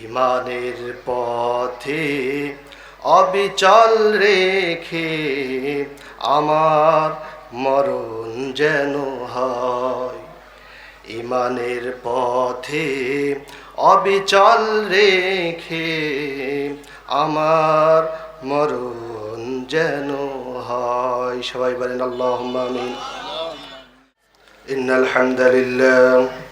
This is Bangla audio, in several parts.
ইমানের পথে অবিচল রেখে আমার মরণ যেন হয়। ইমানের পথে অবিচল রেখে আমার মরণ যেন হয়। সবাই বলেন আল্লাহ আমিন। ইন্নাল হামদুলিল্লাহ।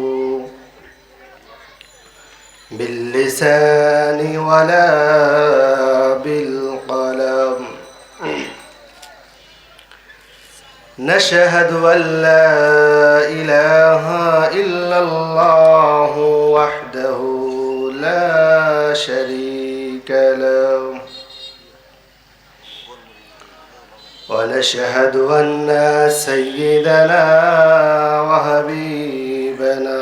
باللسان ولا بالقلم. نشهد أن لا إله إلا الله وحده لا شريك له. ونشهد أن سيدنا وحبيبنا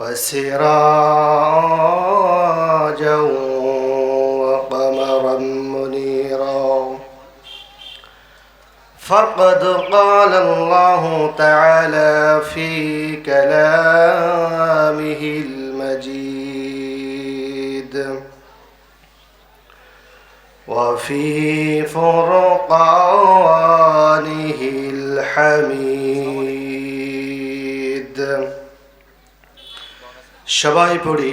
وسراجا وقمرا منيرا. فقد قال الله تعالى في كلامه المجيد وفي فرقانه الحميد. সবাই পড়ি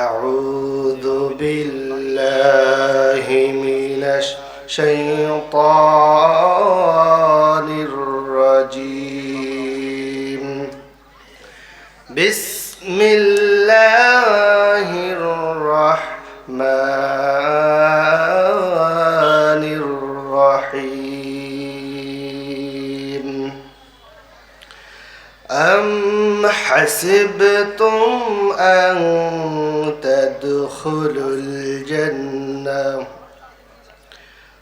আউযু বিল্লাহি মিনাশ শাইতানির রাজিম বিসমিল্লাহির রাহমানির রাহিম أم حسبتم أن تدخلوا الجنة.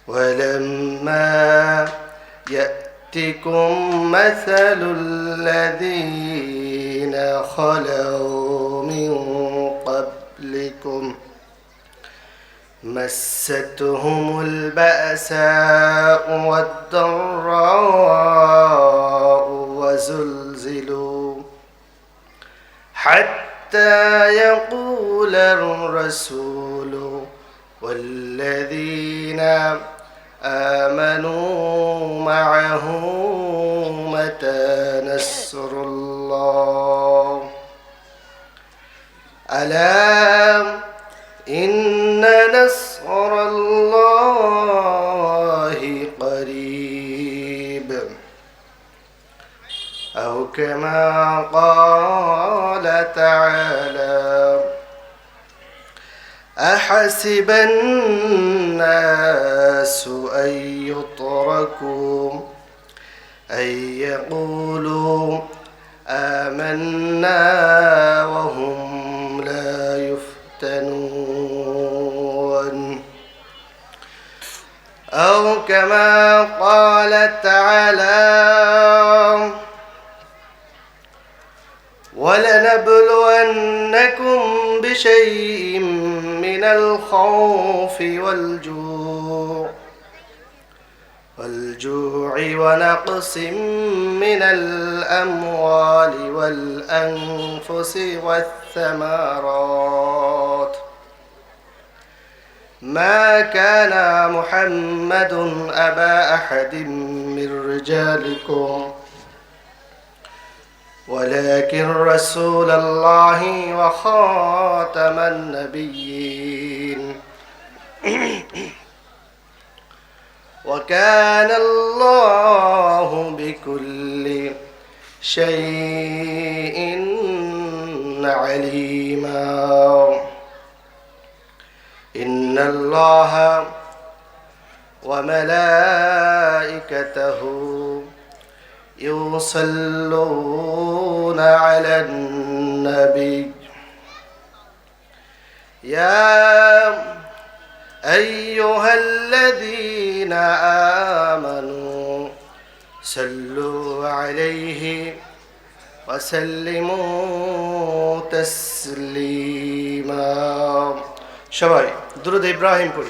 ولما يأتكم مثل الذين خلوا من قبلكم مستهم البأساء والضراء وزلزلوا حتى يقول الرسول والذين آمنوا معه متى نصر الله؟ ألا إن نصر الله قريب. أو كما قال تعالى. أحسب الناس أن يتركوا أن يقولوا آمنا وهم لا يفتنون. أو كما قال تعالى ولنبلونكم بشيء من الخوف والجوع والجوع ونقص من الأموال والأنفس والثمرات. ما كان محمد أبا أحد من رجالكم ولكن رسول الله وخاتم النبيين. وكان الله بكل شيء عليما. إن الله وملائكته يصلون على النبي يا أيها الذين آمنوا صلوا عليه وسلموا تسليما شباب درود إبراهيم قولي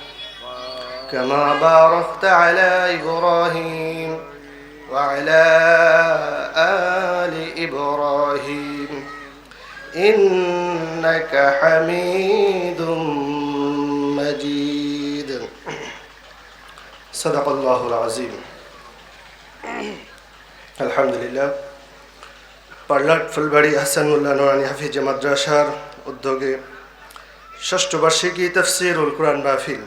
كما باركت على إبراهيم وعلى آل إبراهيم إنك حميد مجيد صدق الله العظيم الحمد لله পার্লাট ফুলবাড়ি হাসানুল্লাহ নোরানি হাফিজ মাদ্রাসার উদ্যোগে ষষ্ঠ বার্ষিকী তফসিরুল কোরআন মাহফিল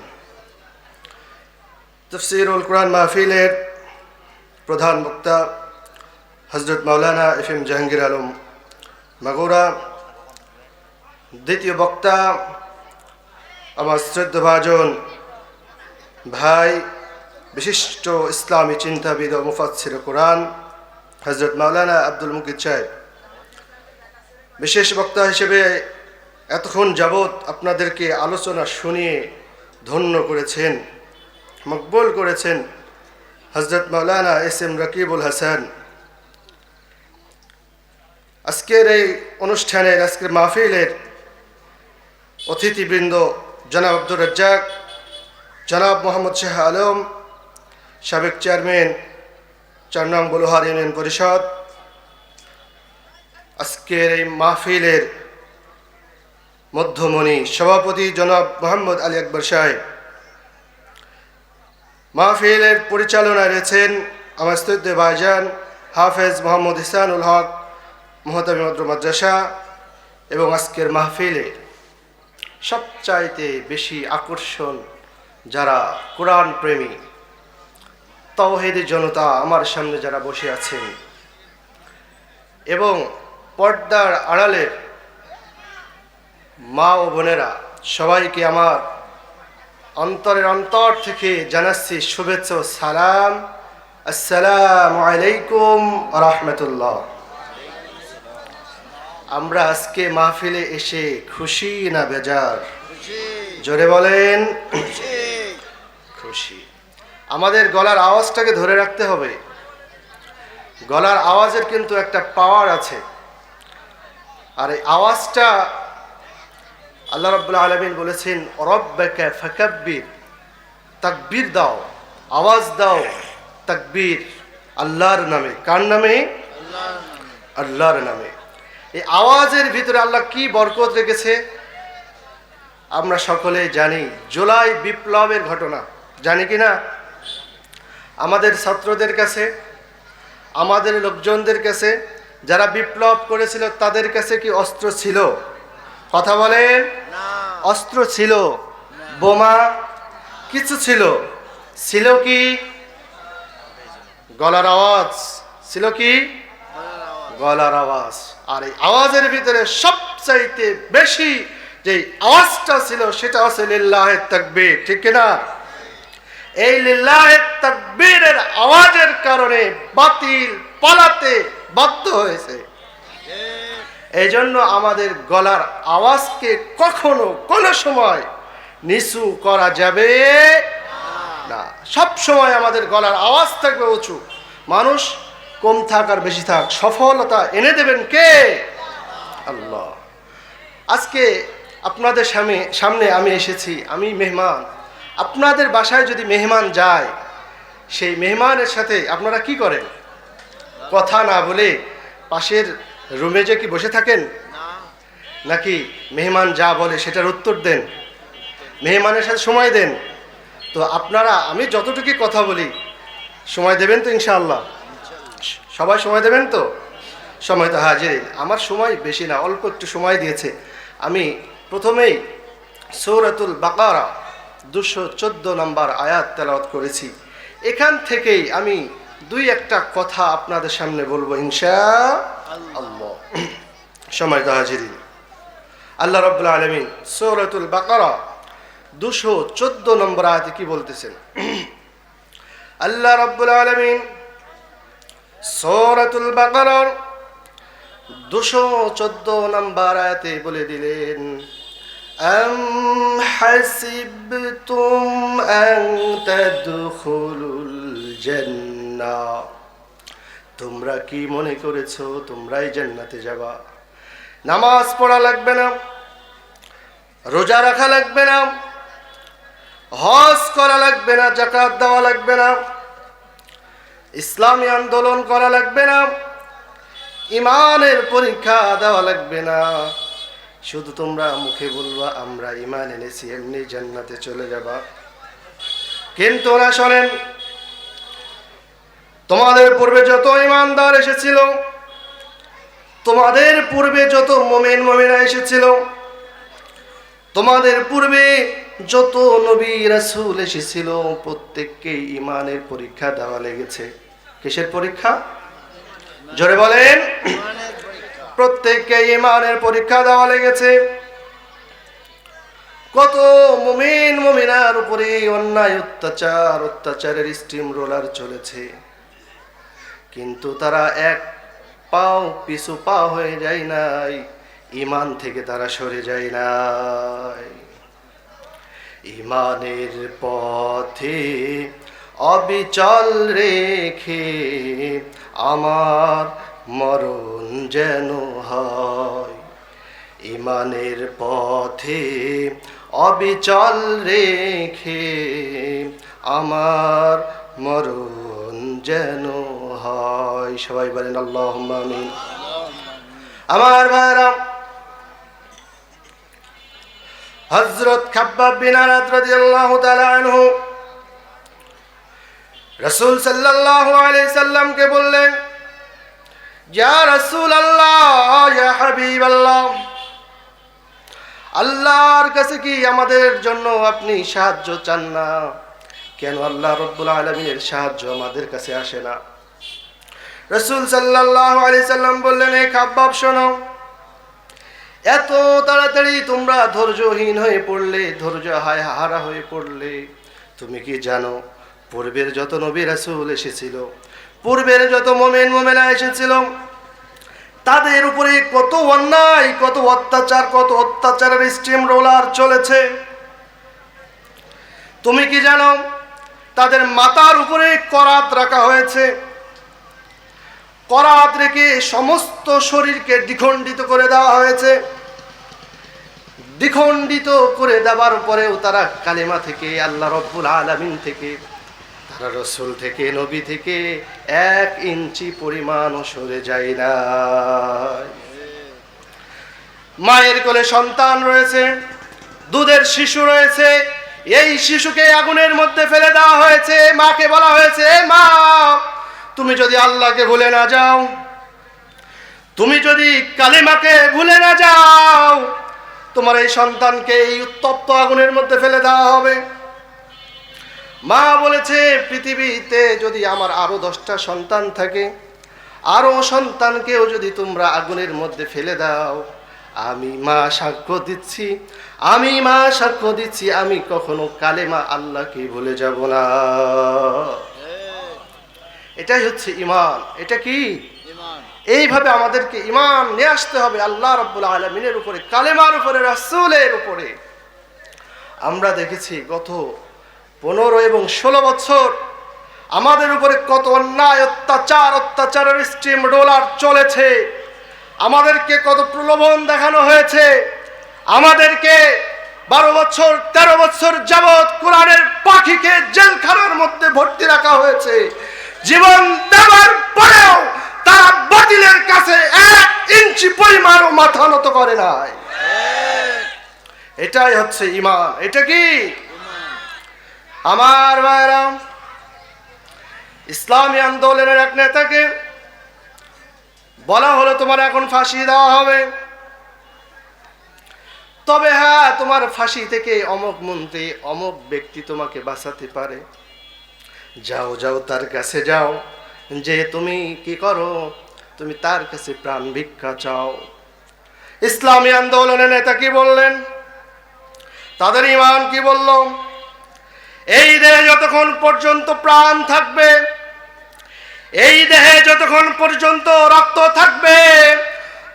তফসিরুল কোরআন মাহফিলের প্রধান বক্তা হজরত মাওলানা এফ এম জাহাঙ্গীর আলম মাগুরা। দ্বিতীয় বক্তা আমার শ্রদ্ধভাজন ভাই, বিশিষ্ট ইসলামী চিন্তাবিদ ও মুফাচ্ছির কোরআন হজরত মাওলানা আব্দুল মুকিদ সাহেব। বিশেষ বক্তা হিসেবে এতক্ষণ যাবৎ আপনাদেরকে আলোচনা শুনিয়ে ধন্য করেছেন। মকবুল করেছেন হজরত মাওলানা এস এম রকিবুল হাসান। আজকের এই অনুষ্ঠানের, আজকের মাহফিলের অতিথিবৃন্দ জনাব আব্দুর রাজ্জাক, জনাব মোহাম্মদ শাহ আলম, সাবেক চেয়ারম্যান চার নং বলুহার ইউনিয়ন পরিষদ। আজকের এই মাহফিলের মধ্যমণি সভাপতি জনাব মোহাম্মদ আলী আকবর সাহেব। মাহফিলের পরিচালনায় রয়েছেন আমার স্তুদ্দে ভাইজান হাফেজ মোহাম্মদ ইসানুল হক মহতাবি মদ্র মাদ্রাসা এবং আজকের মাহফিলে সবচাইতে বেশি আকর্ষণ যারা কোরআন প্রেমী তৌহেদি জনতা আমার সামনে যারা বসে আছেন এবং পর্দার আড়ালের মা ও বোনেরা সবাইকে আমার অন্তরের অন্তর থেকে জানাচ্ছি শুভেচ্ছা ও সালাম। আসসালামু আলাইকুম রহমতুল্লাহ। আমরা আজকে মাহফিলে এসে খুশি না বেজার? জোরে বলেন। খুশি। আমাদের গলার আওয়াজটাকে ধরে রাখতে হবে। গলার আওয়াজের কিন্তু একটা পাওয়ার আছে। আর এই আওয়াজটা আল্লাহ রব্বুল আলমিন বলেছেন, রব্বাকা ফাকাব্বির। তাকবীর দাও, আওয়াজ দাও, তাকবীর আল্লাহর নামে। কার নামে? আল্লাহর নামে। এই আওয়াজের ভিতরে আল্লাহ কি বরকত রেখেছে? আমরা সকলে জানি, জুলাই বিপ্লবের ঘটনা। জানি কি না? আমাদের ছাত্রদের কাছে, আমাদের লোকজনদের কাছে, যারা বিপ্লব করেছিল, তাদের কাছে কি অস্ত্র ছিল? কথা বলেন? অস্ত্র ছিল, বোমা কিছু ছিল। ছিল কি? গলার আওয়াজ। ছিল কি? গলার আওয়াজ। আর এই আওয়াজের ভিতরে সবচাইতে বেশি যে আওয়াজটা ছিল, সেটা হচ্ছে লিল্লাহে তাকবীর। ঠিক কিনা? এই লিল্লাহে তাকবীরের আওয়াজের কারণে বাতিল পালাতে বাধ্য হয়েছে। এই জন্য আমাদের গলার আওয়াজকে কখনো কোনো সময় নিচু করা যাবে না। সব সময় আমাদের গলার আওয়াজ থাকবে উঁচু। মানুষ কম থাক আর বেশি থাক, সফলতা এনে দেবেন কে? আল্লাহ। আজকে আপনাদের সামনে সামনে আমি এসেছি, আমি মেহমান। আপনাদের বাসায় যদি মেহমান যায়, সেই মেহমানের সাথে আপনারা কি করেন? কথা না বলে পাশের রুমে যে কি বসে থাকেন? নাকি মেহমান যা বলে সেটার উত্তর দেন? মেহমানের সাথে সময় দেন। তো আপনারা, আমি যতটুকু কথা বলি, সময় দেবেন তো ইনশাআল্লাহ? সবাই সময় দেবেন তো? সময় তো হাজির আমার সময় বেশি না, অল্প একটু সময় দিয়েছে। আমি প্রথমেই সৌরাতুল বাকারা, দুশো চোদ্দ নম্বর আয়াত তেলাওয়াত করেছি। এখান থেকেই আমি দুই একটা কথা আপনাদের সামনে বলব ইনশা আল্লাহ সময় তো হাজির আল্লাহ রব্বুল আলমিন সৌরাতুল বাকারা দুশো চোদ্দো নম্বর আয়াতে কি বলতেছেন আল্লাহ রব্বুল আলমিন সৌরাতুল বাকারার দুশো চোদ্দ নম্বর আয়াতে বলে দিলেন أم حسبتم أن تدخلوا الجنة তোমরা কি মনে করেছ তোমরাই জান্নাতে যাবা? নামাজ পড়া লাগবে না, রোজা রাখা লাগবে না, হজ করা লাগবে না জাকাত দেওয়া লাগবে না, ইসলামী আন্দোলন করা লাগবে না, ইমানের পরীক্ষা দেওয়া লাগবে না। শুধু তোমরা মুখে বলবা, আমরা ইমান এনেছি, এমনি জান্নাতে চলে যাবা। কিন্তু ওরা শোনেন তোমাদের পূর্বে যত ইমানদার এসেছিল, তোমাদের পূর্বে যত মোমেন মোমেনা এসেছিল, তোমাদের পূর্বে যত নবী রাসুল এসেছিল, প্রত্যেককে ইমানের পরীক্ষা দেওয়া লেগেছে। কিসের পরীক্ষা? জোরে বলেন। প্রত্যেককে ইমানের পরীক্ষা দেওয়া লেগেছে। কত মুমিন মুমিনার উপরে অন্যায় অত্যাচার, অত্যাচারের স্টিম রোলার চলেছে। কিন্তু তারা এক পাও পিছু পা হয়ে যায় নাই। ইমান থেকে তারা সরে যায় নাই। ইমানের পথে অবিচল রেখে আমার মরণ যেন হয়। ইমানের পথে অবিচল রেখে আমার মরণ যেন হয় সবাই বলেন আল্লাহ আমার ভাইরা হজরত খাব্বাব বিন আনাত রাদিয়াল্লাহু তাআলা আনহু রাসূল সাল্লাল্লাহু সাল্লামকে বললেন, ইয়া রাসূল আল্লাহ ইয়া আল্লাহ আল্লাহর কাছে কি আমাদের জন্য আপনি সাহায্য চান না? কেন আল্লাহ রব্বুল আলমিনের সাহায্য আমাদের কাছে আসে না? রসুল সাল্লাহ আলি সাল্লাম বললেন এই খাব্বাব, শোনো। এত তাড়াতাড়ি তোমরা ধৈর্যহীন হয়ে পড়লে, ধৈর্য হায় হারা হয়ে পড়লে, তুমি কি জানো, পূর্বের যত নবী রাসূল এসেছিল, পূর্বের যত মোমেন মোমেনা এসেছিল, তাদের উপরে কত অন্যায়, কত অত্যাচার, কত অত্যাচারের স্টিম রোলার চলেছে। তুমি কি জানো, তাদের মাতার উপরে করাত রাখা হয়েছে। করাত রেখে সমস্ত শরীরকে দ্বিখণ্ডিত করে দেওয়া হয়েছে। দ্বিখণ্ডিত করে দেওয়ার পরেও তারা কালেমা থেকে, আল্লাহ রব্বুল আলামিন থেকে, তারা রসুল থেকে, নবী থেকে এক ইঞ্চি পরিমাণও সরে যায় না। মায়ের কোলে সন্তান রয়েছে, দুধের শিশু রয়েছে, এই শিশুকে আগুনের মধ্যে ফেলে দেওয়া হয়েছে, মাকে বলা হয়েছে, মা তুমি যদি আল্লাহকে ভুলে না যাও, তুমি যদি কালিমাকে ভুলে না যাও, তোমার এই সন্তানকে এই উত্তপ্ত আগুনের মধ্যে ফেলে দেওয়া হবে। মা বলেছে, পৃথিবীতে যদি আমার আরও দশটা সন্তান থাকে, আরও সন্তানকেও যদি তোমরা আগুনের মধ্যে ফেলে দাও, আমি মা সাক্ষ্য দিচ্ছি, আমি মা সাক্ষ্য দিচ্ছি, আমি কখনো কালেমা আল্লাহকে ভুলে যাব না। এটাই হচ্ছে ইমান এটা কি? এইভাবে আমাদেরকে ইমান নিয়ে আসতে হবে আল্লাহ রব্বুল আলমিনের উপরে কালেমার উপরে রাসুলের উপরে। আমরা দেখেছি গত পনেরো এবং ষোলো বছর আমাদের উপরে কত অন্যায় অত্যাচার অত্যাচারের স্ট্রিম রোলার চলেছে। আমাদেরকে কত প্রলোভন দেখানো হয়েছে। আমাদেরকে বারো বছর তেরো বছর যাবৎ কোরআনের পাখিকে জেলখানার মধ্যে ভর্তি রাখা হয়েছে। জীবন দেওয়ার পরেও তারা বাতিলের কাছে এক ইঞ্চি পরিমাণও মাথা নত করে নাই। এটাই হচ্ছে ইমান। এটা কি? আমার ভাইরাম ইসলামী আন্দোলনের এক নেতাকে বলা হলো, তোমার এখন ফাঁসি দেওয়া হবে। তবে হ্যাঁ তোমার ফাঁসি থেকে অমক মন্ত্রী অমক ব্যক্তি তোমাকে বাঁচাতে পারে। যাও যাও তার কাছে যাও। যে তুমি কি করো? তুমি তার কাছে প্রাণ ভিক্ষা চাও। ইসলামী আন্দোলনের নেতা কি বললেন? তাদের ইমান কি বলল? এই দেহে যতক্ষণ পর্যন্ত প্রাণ থাকবে, এই দেহে যতক্ষণ পর্যন্ত রক্ত থাকবে,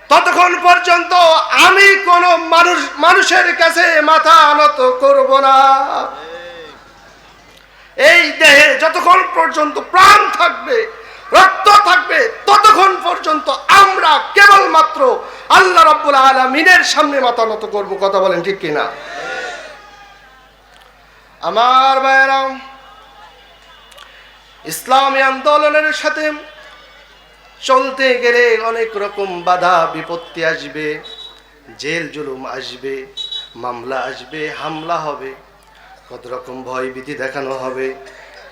ততক্ষণ পর্যন্ত আমি কোন মানুষ, মানুষের কাছে মাথা আনত করব না। এই দেহে যতক্ষণ পর্যন্ত প্রাণ থাকবে, রক্ত থাকবে, ততক্ষণ পর্যন্ত আমরা কেবলমাত্র আল্লাহ রাব্বুল আলামিনের সামনে মাথা নত করব। কথা বলেন ঠিক কিনা? আমার ভাইয়েরাম ইসলামী আন্দোলনের সাথে চলতে গেলে অনেক রকম বাধা, বিপত্তি আসবে, জেল জুলুম আসবে, মামলা আসবে, হামলা হবে। কত রকম ভয় দেখানো হবে।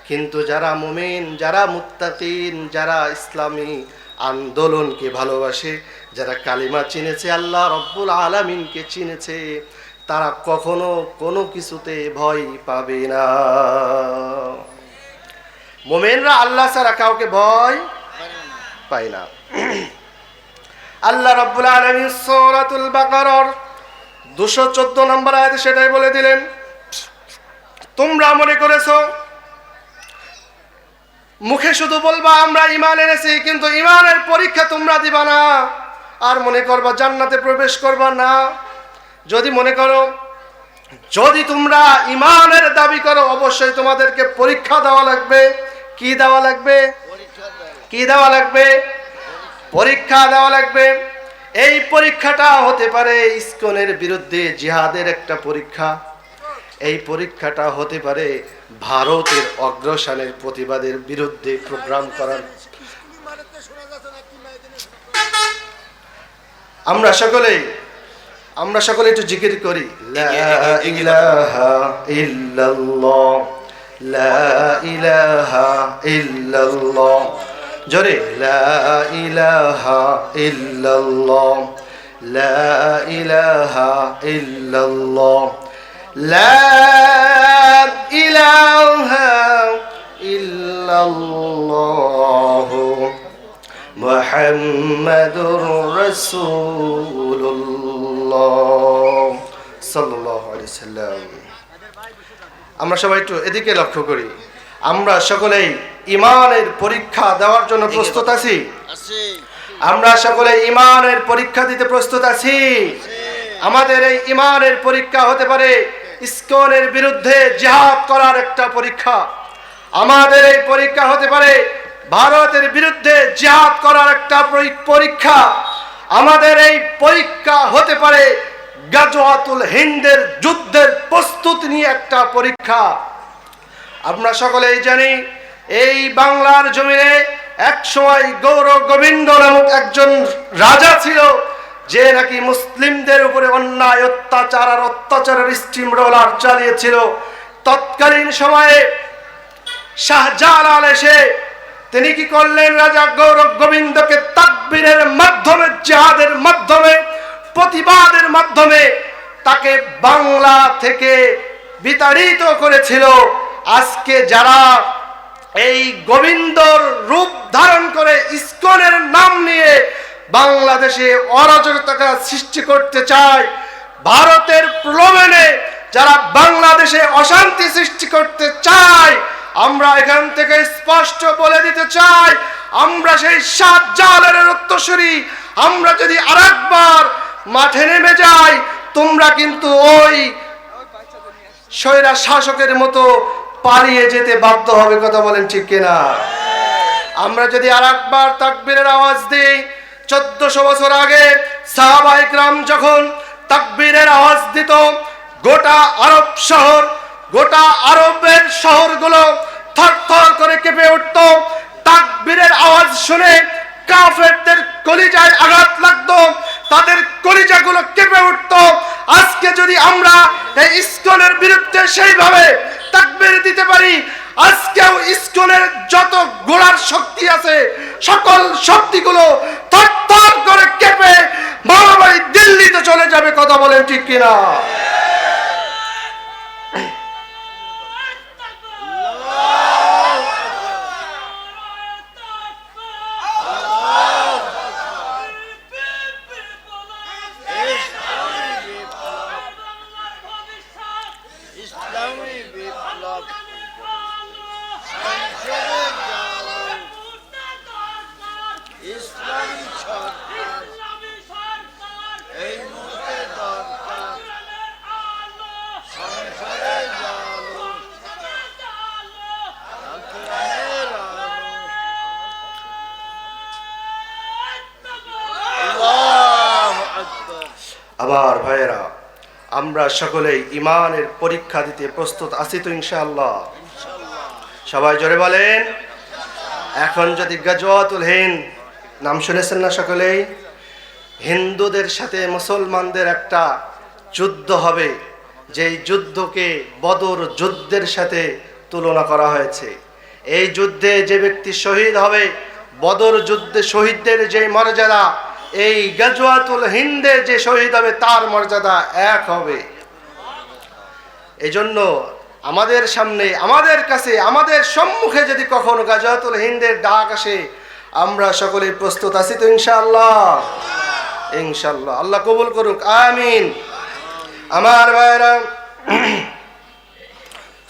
কিন্তু যারা মুমিন, যারা মুত্তাকিন, যারা ইসলামী আন্দোলনকে ভালোবাসে, যারা কালিমা চিনেছে, আল্লাহ রব্বুল আলামিনকে চিনেছে, তারা কখনো কোনো কিছুতে ভয় পাবে না। মোমেনরা আল্লাহ ছাড়া কাউকে ভয় পায় না। আল্লাহ রব্বুল আলামিন সূরাতুল দুশো 214 নম্বর আয়াতে সেটাই বলে দিলেন তোমরা মনে করেছ? মুখে শুধু বলবা, আমরা ইমান এনেছি, কিন্তু ইমানের পরীক্ষা তোমরা দিবা না। আর মনে করবা, জান্নাতে প্রবেশ করবা না। যদি মনে করো, যদি তোমরা ইমানের দাবি করো, অবশ্যই তোমাদেরকে পরীক্ষা দেওয়া লাগবে। কি দেওয়া লাগবে? কি দেওয়া লাগবে? পরীক্ষা দেওয়া লাগবে। এই পরীক্ষাটা হতে পারে ইস্কনের বিরুদ্ধে জিহাদের একটা পরীক্ষা। এই পরীক্ষাটা হতে পারে ভারতের অগ্রসনের প্রতিবাদের বিরুদ্ধে প্রোগ্রাম করার। আমরা সকলে আমরা সকলে একটু জিকির করি। লা ইলাহা ইল্লাল্লাহ, লা ইলাহা ইল্লাল্লাহ। লা ইলাহা ইল্লাল্লাহ লা ইলাহা ইল্লাল্লাহ মুহাম্মাদুর রাসূলুল্লাহ সাল্লাল্লাহু আলাইহি সাল্লাম। আমরা সবাই একটু এদিকে লক্ষ্য করি। আমরা সকলেই ইমানের পরীক্ষা দেওয়ার জন্য প্রস্তুত আছি। আমরা সকলে ইমানের পরীক্ষা দিতে প্রস্তুত আছি। আমাদের এই ইমানের পরীক্ষা হতে পারে ইসকনের বিরুদ্ধে জিহাদ করার একটা পরীক্ষা। আমাদের এই পরীক্ষা হতে পারে ভারতের বিরুদ্ধে জিহাদ করার একটা পরীক্ষা। আমাদের এই পরীক্ষা হতে পারে গাজওয়াতুল হিন্দের যুদ্ধের প্রস্তুতি নিয়ে একটা পরীক্ষা। আমরা সকলেই জানি, এই বাংলার জমিনে এক সময় গৌর গোবিন্দ নামক একজন রাজা ছিল। যে নাকি মুসলিমদের উপরে অন্যায়, অত্যাচার আর অত্যাচারের স্টিম রোলার চালিয়েছিল। তৎকালীন সময়ে শাহজালাল এসে তিনি কি করলেন রাজা গৌরব গোবিন্দকে তাকবীরের মাধ্যমে, জিহাদের মাধ্যমে, প্রতিবাদের মাধ্যমে তাকে বাংলা থেকে বিতাড়িত করেছিল। আজকে যারা এই গোবিন্দর রূপ ধারণ করে ইসকনের নাম নিয়ে বাংলাদেশে অরাজকতা সৃষ্টি করতে চায়, ভারতের প্রলোভনে যারা বাংলাদেশে অশান্তি সৃষ্টি করতে চায়, আমরা এখান থেকে স্পষ্ট বলে দিতে চাই, আমরা সেই সাত জালের উত্তরসূরি আমরা যদি আরেকবার মাঠে নেমে যাই, তোমরা কিন্তু ওই স্বৈরা শাসকের মতো পালিয়ে যেতে বাধ্য হবে, কথা বলেন ঠিক কিনা? আমরা যদি আর একবার তাকবীরের আওয়াজ দিই চোদ্দশো বছর আগে সাহাবাইকরাম যখন তাকবীরের আওয়াজ দিত, গোটা আরব শহর, গোটা আরবের শহরগুলো থরথর করে কেঁপে উঠত। তাকবীরের আওয়াজ শুনে কাফেরদের কলিজায় আঘাত লাগতো, তাদের কলিজাগুলো কেঁপে উঠতো। আজকে যদি আমরা এই ইস্কনের বিরুদ্ধে সেইভাবে তাকবীর দিতে পারি আজকেও ইস্কনের যত গোড়ার শক্তি আছে, সকল শক্তিগুলো থরথর করে কেঁপে মারামারি দিল্লিতে চলে যাবে, কথা বলেন ঠিক কিনা? আমরা সকলেই ইমানের পরীক্ষা দিতে প্রস্তুত আছি তো ইনশাআল্লাহ। সবাই জোরে বলেন। এখন যদি গজওয়াতুল হিন্দ, নাম শুনেছেন না সকলেই? হিন্দুদের সাথে মুসলমানদের একটা যুদ্ধ হবে, যেই যুদ্ধকে বদর যুদ্ধের সাথে তুলনা করা হয়েছে। এই যুদ্ধে যে ব্যক্তি শহীদ হবে, বদর যুদ্ধে শহীদদের যে মর্যাদা এই গজওয়াতুল হিন্দে যে শহীদ হবে, তার মর্যাদা এক হবে। এজন্য আমাদের সামনে, আমাদের কাছে, আমাদের সম্মুখে যদি কখনো গাজাতুল হিন্দের ডাক আসে, আমরা সকলে প্রস্তুত আছি তো ইনশাআল্লাহ। ইনশাআল্লাহ। আল্লাহ কবুল করুক। আমিন। আমার ভাইরা,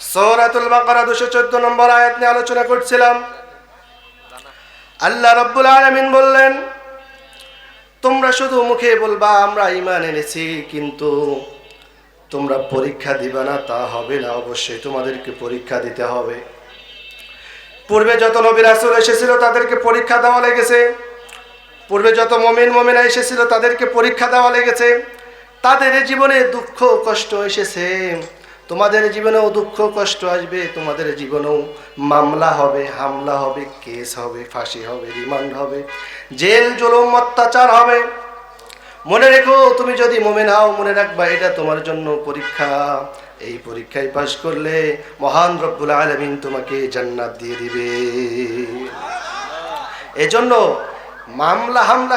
সৌরাতুল বাকারা দুশো চোদ্দ নম্বর আয়াত নিয়ে আলোচনা করছিলাম। আল্লাহ রব্বুল আলমিন বললেন তোমরা শুধু মুখে বলবা, আমরা ইমান এনেছি, কিন্তু তোমরা পরীক্ষা দিবা না, তা হবে না। অবশ্যই তোমাদেরকে পরীক্ষা দিতে হবে। পূর্বে যত নবী রাসূল এসেছিল, তাদেরকে পরীক্ষা দেওয়া লেগেছে। পূর্বে যত মমিন, মমিনা এসেছিল, তাদেরকে পরীক্ষা দেওয়া লেগেছে। তাদের জীবনে দুঃখ, কষ্ট এসেছে। তোমাদের জীবনেও দুঃখ, কষ্ট আসবে, তোমাদের জীবনেও মামলা হবে, হামলা হবে, কেস হবে, ফাঁসি হবে, রিমান্ড হবে। জেল জুলুম অত্যাচার হবে। মনে রেখো, তুমি যদি মোমেন হও, মনে রাখবা এটা তোমার জন্য পরীক্ষা। এই পরীক্ষায় পাশ করলে মহান রব্বুল আলমিন তোমাকে জান্নাত দিয়ে দিবে। এজন্য মামলা হামলা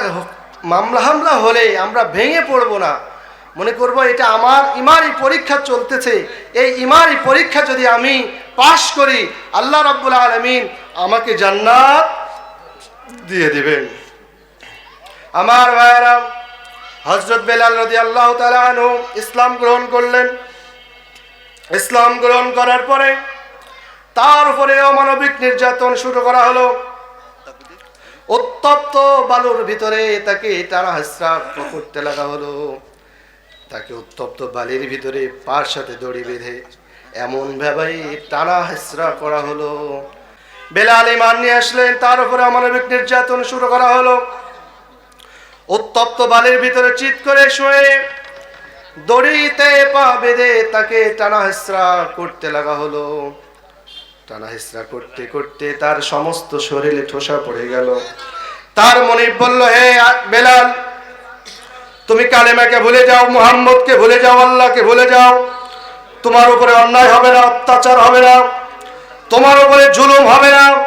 মামলা হামলা হলে আমরা ভেঙে পড়ব না। মনে করব, এটা আমার ইমানই পরীক্ষা চলতেছে। এই ইমানই পরীক্ষা যদি আমি পাশ করি, আল্লাহ রব্বুল আলমিন আমাকে জান্নাত দিয়ে দিবেন। আমার ভাইয়েরা হজরত বেলাল রদি আল্লাহ তালু ইসলাম গ্রহণ করলেন। ইসলাম গ্রহণ করার পরে তার উপরে অমানবিক নির্যাতন শুরু করা হলো। উত্তপ্ত বালুর ভিতরে তাকে টানা হাসরা করতে লাগা হলো। তাকে উত্তপ্ত বালির ভিতরে পার সাথে দড়ি বেঁধে এমন ভাবে টানা হেসরা করা হলো। বেলাল ইমান নিয়ে আসলেন, তার উপরে অমানবিক নির্যাতন শুরু করা হলো। উত্তপ্ত বালির ভিতরে চিৎ করে শুয়ে দড়িতে পা বেঁধে তাকে টানা হেসরা করতে লাগা হলো। টানা হেসরা করতে করতে তার সমস্ত শরীরে ঠোসা পড়ে গেল। তার মনে বলল, হে বেলাল, তুমি কালেমাকে ভুলে যাও, মুহাম্মদকে ভুলে যাও, আল্লাহকে ভুলে যাও। তোমার উপরে অন্যায় হবে না, অত্যাচার হবে না। তোমার উপরে জুলুম হবে না।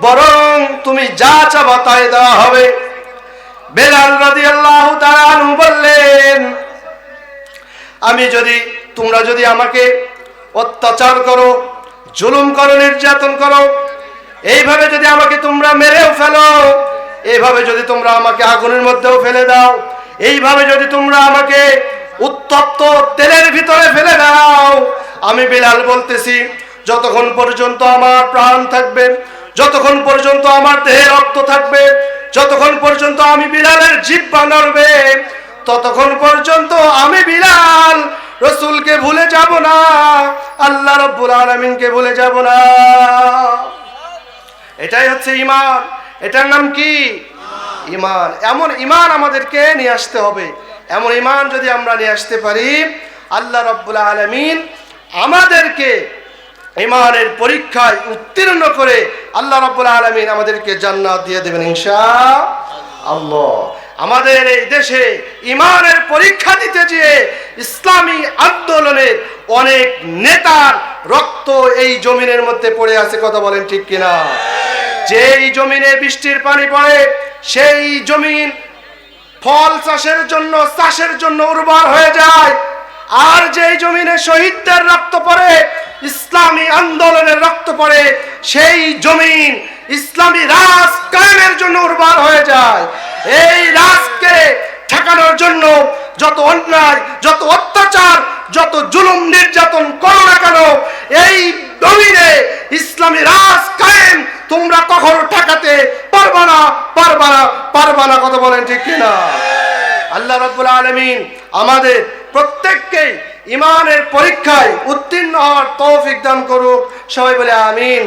বরং তুমি যা চাবা তাই দেওয়া হবে। বেলাল রাদিয়াল্লাহু তাআলা বললেন, আমি যদি, তোমরা যদি আমাকে অত্যাচার করো, জুলুম করো, নির্যাতন করো, এইভাবে যদি আমাকে তোমরা মেরেও ফেলো, এইভাবে যদি তোমরা আমাকে আগুনের মধ্যেও ফেলে দাও, এইভাবে যদি তোমরা আমাকে উত্তপ্ত তেলের ভিতরে ফেলে দাও, আমি বিলাল বলতেছি, যতক্ষণ পর্যন্ত আমার প্রাণ থাকবে, যতক্ষণ পর্যন্ত আমার দেহে রক্ত থাকবে যতক্ষণ পর্যন্ত আমি বিলালের জিব্বা নড়বে, ততক্ষণ পর্যন্ত আমি বিলাল রসুলকে ভুলে যাব না, আল্লাহ রব্বুল আলমিনকে ভুলে যাব না। এটাই হচ্ছে ইমান এটার নাম কি? ইমান এমন ইমান আমাদেরকে নিয়ে আসতে হবে। এমন ইমান যদি আমরা নিয়ে আসতে পারি, আল্লাহ রব্বুল আলমিন আমাদেরকে ইমানের পরীক্ষায় উত্তীর্ণ করে আল্লাহ রব্বুল আলমিন আমাদেরকে জান্নাত দিয়ে দেবেন ইনশা আল্লাহ আমাদের এই দেশে ইমানের পরীক্ষা দিতে যেয়ে ইসলামী আন্দোলনের অনেক নেতার রক্ত এই জমিনের মধ্যে পড়ে আছে, কথা বলেন ঠিক কিনা? যেই জমিনে বৃষ্টির পানি পড়ে, সেই জমিন ফল চাষের জন্য চাষের জন্য উর্বর হয়ে যায়। আর যেই জমিনে শহীদদের রক্ত পড়ে ইসলামী আন্দোলনের রক্ত পড়ে সেই জমিন ইসলামী রাজ কায়েমের জন্য উর্বর হয়ে যায়। এই রাজকে ঠেকানোর জন্য যত অন্যায়, যত অত্যাচার, যত জুলুম নির্যাতন করো না কেন, এই জমিনে ইসলামী রাজ কায়েম তোমরা কখনো ঠেকাতে পারবা না পারবা না পারবা না, কথা বলেন ঠিক কিনা? আল্লাহ রাব্বুল আলমিন আমাদের প্রত্যেককে ইমানের পরীক্ষায় উত্তীর্ণ হওয়ার তৌফিক দান করুক। সবাই বলে আমিন।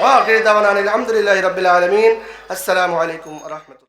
আলহামদুলিল্লাহ রবিল আলমিন। আসসালামু আলাইকুম ওয়া রাহমাতুল্লাহ।